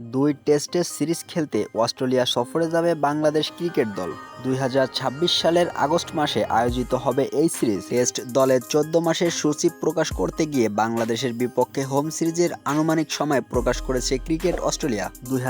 দুই টেস্টের সিরিজ খেলতে অস্ট্রেলিয়া সফরে যাবে বাংলাদেশ ক্রিকেট দল। দুই সালের আগস্ট মাসে আয়োজিত হবে এই সিরিজ। টেস্ট দলের চোদ্দ মাসের সূচি প্রকাশ করতে গিয়ে বাংলাদেশের বিপক্ষে হোম সিরিজের আনুমানিক সময় প্রকাশ করেছে ক্রিকেট অস্ট্রেলিয়া। দুই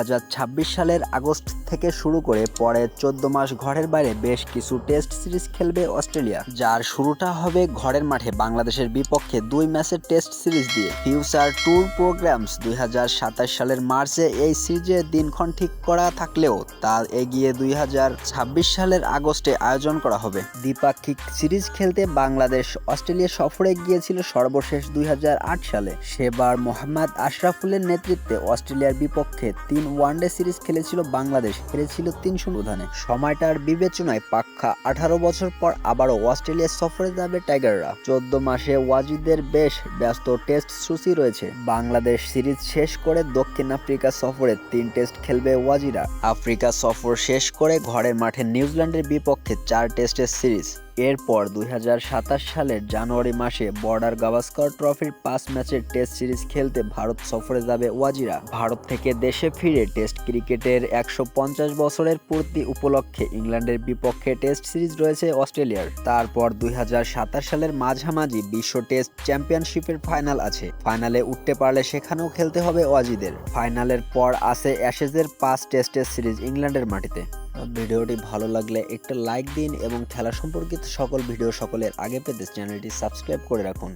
সালের আগস্ট থেকে শুরু করে পরে চোদ্দ মাস ঘরের বাইরে বেশ কিছু টেস্ট সিরিজ খেলবে অস্ট্রেলিয়া, যার শুরুটা হবে ঘরের মাঠে বাংলাদেশের বিপক্ষে দুই ম্যাচের টেস্ট সিরিজ দিয়ে। ফিউচার ট্যুর প্রোগ্রামস দুই হাজার সাতাশ সালের মার্চে এই সিরিজের দিনক্ষণ ঠিক করা থাকলেও তা এগিয়ে দুই হাজার ছাব্বিশ সালের আগস্টে আয়োজন করা হবে। দ্বিপাক্ষিক সিরিজ খেলতে বাংলাদেশ অস্ট্রেলিয়া সফরে গিয়েছিল সর্বশেষ দুই হাজার আট সালে। সেবার মোহাম্মদ আশরাফুলের নেতৃত্বে অস্ট্রেলিয়ার বিপক্ষে তিন ওয়ানডে সিরিজ খেলেছিল বাংলাদেশ, হেরেছিল তিন শূন্য সময়টার বিবেচনায় পাক্কা আঠারো বছর পর আবারও অস্ট্রেলিয়া সফরে যাবে টাইগাররা। চোদ্দ মাসে ওয়াজিদের বেশ ব্যস্ত টেস্ট সূচি রয়েছে। বাংলাদেশ সিরিজ শেষ করে দক্ষিণ আফ্রিকা সফরে তিন টেস্ট খেলবে ওয়াজিরা। আফ্রিকা সফর শেষ করে ঘরের মাঠে নিউজিল্যান্ডের বিপক্ষে চার টেস্টের সিরিজ। এরপর দুই হাজার সাতাশ সালের জানুয়ারি মাসে বর্ডার গাভাস্কর ট্রফির পাঁচ ম্যাচের টেস্ট সিরিজ খেলতে ভারত সফরে যাবে ওয়াজিরা। ভারত থেকে দেশে ফিরে টেস্ট ক্রিকেটের একশো পঞ্চাশ বছরের পূর্তি উপলক্ষে ইংল্যান্ডের বিপক্ষে টেস্ট সিরিজ রয়েছে অস্ট্রেলিয়ার। তারপর দুই হাজার সাতাশ সালের মাঝামাঝি বিশ্ব টেস্ট চ্যাম্পিয়নশিপের ফাইনাল আছে। ফাইনালে উঠতে পারলে সেখানেও খেলতে হবে ওয়াজিদের। ফাইনালের পর আছে অ্যাশেজের পাঁচ টেস্টের সিরিজ ইংল্যান্ডের মাটিতে। ভিডিওটি ভালো লাগলে একটা লাইক দিন এবং খেলা সম্পর্কিত সকল ভিডিও সকলের আগে পেতে চ্যানেলটি সাবস্ক্রাইব করে রাখুন।